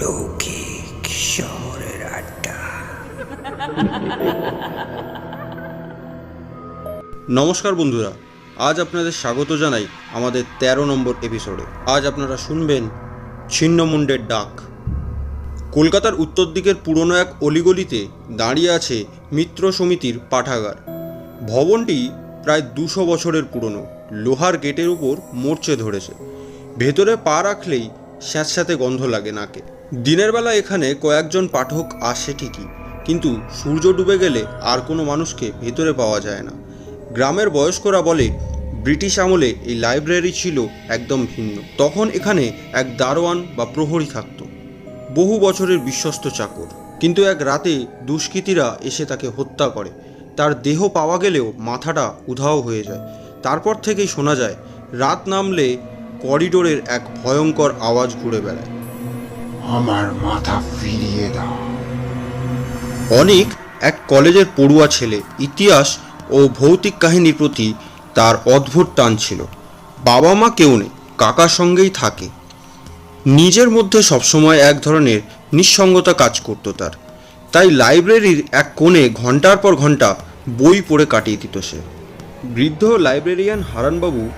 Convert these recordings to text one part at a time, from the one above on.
লৌকিক শহরের আড্ডা। নমস্কার বন্ধুরা, আজ আপনাদের স্বাগত জানাই আমাদের ১৩ নম্বর এপিসোডে আজ আপনারা শুনবেন ছিন্নমুণ্ডের ডাক। কলকাতার উত্তর দিকের পুরনো এক অলিগলিতে দাঁড়িয়ে আছে মিত্র সমিতির পাঠাগার। ভবনটি প্রায় দুশো বছরের পুরনো, লোহার গেটের উপর মরচে ধরেছে। ভেতরে পা রাখলেই স্যাঁতস্যাঁতে গন্ধ লাগে নাকে। দিনের বেলা এখানে কয়েকজন পাঠক আসে ঠিকই, কিন্তু সূর্য ডুবে গেলে আর কোনো মানুষকে ভেতরে পাওয়া যায় না। গ্রামের বয়স্করা বলে, ব্রিটিশ আমলে এই লাইব্রেরি ছিল একদম ভিন্ন। তখন এখানে এক দারোয়ান বা প্রহরী থাকতো, বহু বছরের বিশ্বস্ত চাকর। কিন্তু এক রাতে দুষ্কৃতীরা এসে তাকে হত্যা করে। তার দেহ পাওয়া গেলেও মাথাটা উধাও হয়ে যায়। তারপর থেকেই শোনা যায়, রাত নামলে করিডোরের এক ভয়ঙ্কর আওয়াজ ঘুরে বেড়ায়। আমার মাথা ফিরিয়ে দাও। অনিক, এক কলেজের পড়ুয়া ছেলে, ইতিহাস ও ভৌতিক কাহিনীর প্রতি তার অদ্ভুত টান ছিল। বাবা মা কেউ নেই, কাকার সঙ্গেই থাকে। নিজের মধ্যে সবসময় এক ধরনের নিঃসঙ্গতা কাজ করতো তার। তাই লাইব্রেরির এক কোণে ঘণ্টার পর ঘণ্টা বই পড়ে কাটিয়ে দিত সে। বৃদ্ধ লাইব্রেরিয়ান হারানবাবু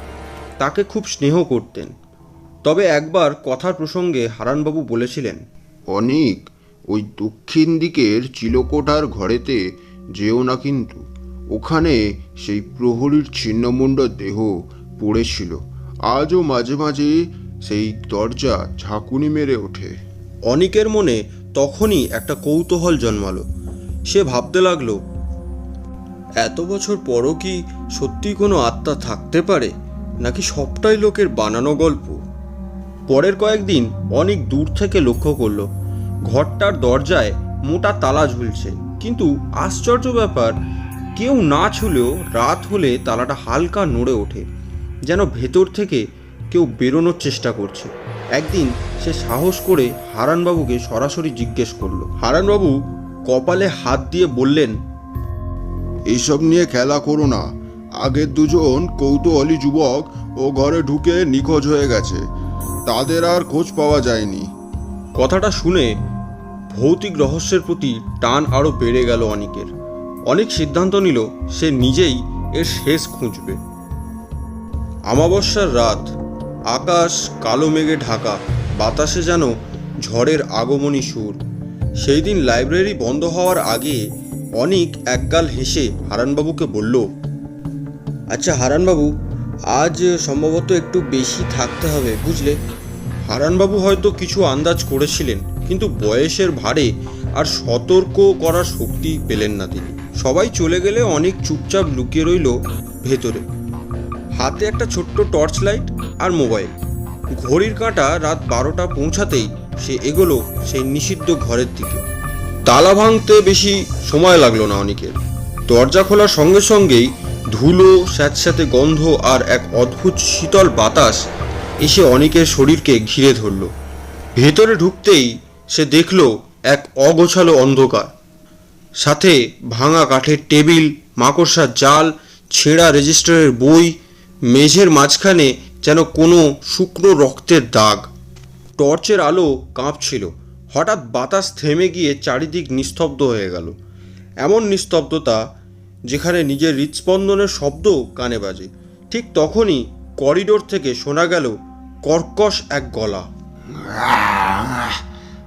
তাকে খুব স্নেহ করতেন। তবে একবার কথার প্রসঙ্গে হারানবাবু বলেছিলেন অনিক ওই দক্ষিণ দিকের চিলকোটার ঘরেতে যেও না কিন্তু। ওখানে সেই প্রহরীর ছিন্নমুণ্ড দেহ পড়েছিল। আজও মাঝে মাঝে সেই দরজা ঝাঁকুনি মেরে ওঠে। অনিকের মনে তখনই একটা কৌতূহল জন্মালো। সে ভাবতে লাগল এত বছর পরও কি সত্যি কোনো আত্মা থাকতে পারে? নাকি সবটাই লোকের বানানো গল্প? পরের কয়েকদিন অনেক দূর থেকে লক্ষ্য করল। ঘরটার দরজায় মোটা তালা ঝুলছে। কিন্তু আশ্চর্য ব্যাপার, কেউ না ছুলেও রাত হলে তালাটা হালকা নড়ে ওঠে, যেন ভেতর থেকে কেউ বেরোনোর চেষ্টা করছে। একদিন সে সাহস করে হারানবাবুকে সরাসরি জিজ্ঞেস করল। হারানবাবু কপালে হাত দিয়ে বললেন, এইসব নিয়ে খেলা করো না। আগের দুজন কৌতূহলী যুবক ও ঘরে ঢুকে নিখোঁজ হয়ে গেছে। তাদের আর খোঁজ পাওয়া যায়নি। কথাটা শুনে ভৌতিক রহস্যের প্রতি টান আরও বেড়ে গেল অনিকের। অনেক সিদ্ধান্ত নিল, সে নিজেই এর শেষ খুঁজবে। আমাবস্যার রাত, আকাশ কালো মেঘে ঢাকা, বাতাসে যেন ঝড়ের আগমনী সুর। সেই দিন লাইব্রেরি বন্ধ হওয়ার আগে অনিক একগাল হেসে হারানবাবুকে বলল আচ্ছা হারানবাবু আজ সম্ভবত একটু বেশি থাকতে হবে, বুঝলে? হারানবাবু হয়তো কিছু আন্দাজ করেছিলেন, কিন্তু বয়সের ভারে আর সতর্ক করার শক্তি পেলেন না তিনি। সবাই চলে গেলে অনেক চুপচাপ লুকিয়ে রইল ভেতরে। হাতে একটা ছোট্ট টর্চ লাইট আর মোবাইল। ঘড়ির কাঁটা রাত বারোটা পৌঁছাতেই সে এগোলো সেই নিষিদ্ধ ঘরের দিকে। তালা ভাঙতে বেশি সময় লাগল না অনেকের। দরজা খোলার সঙ্গে সঙ্গেই ধুলো, স্যাঁতস্যাঁতে গন্ধ আর এক অদ্ভুত শীতল বাতাস এসে অনেকের শরীরকে ঘিরে ধরল। ভেতরে ঢুকতেই সে দেখল এক অগোছালো অন্ধকার। সাথে ভাঙা কাঠের টেবিল, মাকড়সার জাল, ছেঁড়া রেজিস্টারের বই, মেঝের মাঝখানে যেন কোনো শুকনো রক্তের দাগ। টর্চের আলো কাঁপছিল। হঠাৎ বাতাস থেমে গিয়ে চারিদিক নিস্তব্ধ হয়ে গেল। এমন নিস্তব্ধতা যেখানে নিজের হৃৎস্পন্দনের শব্দ কানে বাজে। ঠিক তখনই করিডোর থেকে শোনা গেল কর্কশ এক গলা।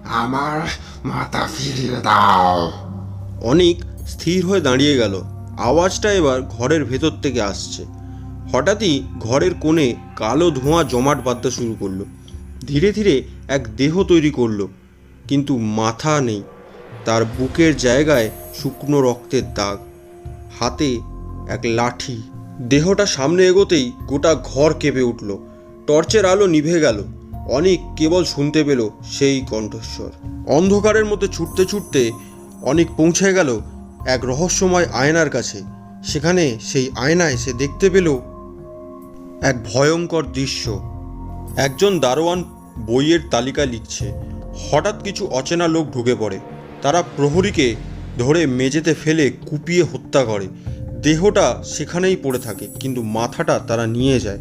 আমার মাথা ফিরিয়ে দাও। অনিক স্থির হয়ে দাঁড়িয়ে গেল। আওয়াজটা এবার ঘরের ভেতর থেকে আসছে। হঠাৎই ঘরের কোণে কালো ধোঁয়া জমাট বাঁধতে শুরু করল। ধীরে ধীরে এক দেহ তৈরি করল কিন্তু মাথা নেই। তার বুকের জায়গায় শুকনো রক্তের দাগ। হাতে এক লাঠি। দেহটা সামনে এগোতেই গোটা ঘর কেঁপে উঠল। টর্চের আলো নিভে গেল। অনেক কেবল শুনতে পেল সেই কণ্ঠস্বর। অন্ধকারের মধ্যে ছুটতে ছুটতে অনেক পৌঁছে গেল এক রহস্যময় আয়নার কাছে। সেখানে সেই আয়নায় সে দেখতে পেল এক ভয়ঙ্কর দৃশ্য। একজন দারোয়ান বইয়ের তালিকা লিখছে। হঠাৎ কিছু অচেনা লোক ঢুকে পড়ে। তারা প্রহরীকে ধরে মেঝেতে ফেলে কুপিয়ে হত্যা করে। দেহটা সেখানেই পড়ে থাকে, কিন্তু মাথাটা তারা নিয়ে যায়।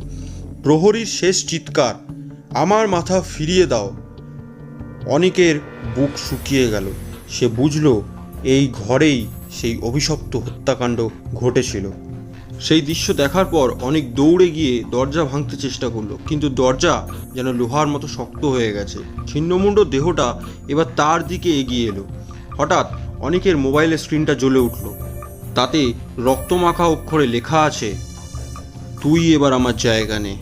প্রহরীর শেষ চিৎকার, আমার মাথা ফিরিয়ে দাও। অনেকের বুক শুকিয়ে গেল। সে বুঝল, এই ঘরেই সেই অভিশপ্ত হত্যাকাণ্ড ঘটেছিল। সেই দৃশ্য দেখার পর অনেক দৌড়ে গিয়ে দরজা ভাঙতে চেষ্টা করল, কিন্তু দরজা যেন লোহার মতো শক্ত হয়ে গেছে। ছিন্নমুণ্ড দেহটা এবার তার দিকে এগিয়ে এলো। হঠাৎ অনেকের মোবাইলের স্ক্রিনটা জ্বলে উঠল। তাতে রক্তমাখা অক্ষরে লেখা আছে, তুই এবার আমার জায়গা নে।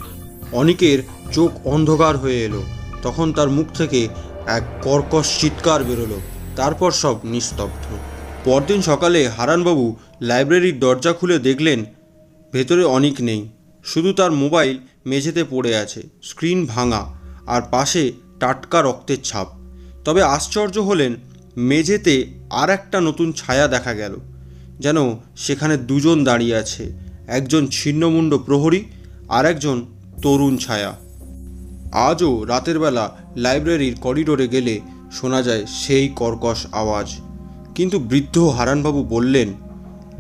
অনেকের চোখ অন্ধকার হয়ে এলো। তখন তার মুখ থেকে এক কর্কশ চিৎকার বেরোলো। তারপর সব নিস্তব্ধ। পরদিন সকালে হারানবাবু লাইব্রেরির দরজা খুলে দেখলেন, ভেতরে অনেক নেই। শুধু তার মোবাইল মেঝেতে পড়ে আছে, স্ক্রিন ভাঙা, আর পাশে টাটকা রক্তের ছাপ। তবে আশ্চর্য হলেন, মেঝেতে আর একটা নতুন ছায়া দেখা গেল। যেন সেখানে দুজন দাঁড়িয়ে আছে। একজন ছিন্নমুণ্ড প্রহরী আর একজন তরুণ ছায়া। আজও রাতের বেলা লাইব্রেরির করিডোরে গেলে শোনা যায় সেই কর্কশ আওয়াজ। কিন্তু বৃদ্ধ হারানবাবু বললেন,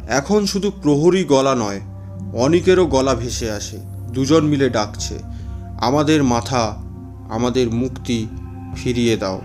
এখন শুধু প্রহরী গলা নয়, অনেকেরও গলা ভেসে আসে। দুজন মিলে ডাকছে। আমাদের মাথা, আমাদের মুক্তি ফিরিয়ে দাও।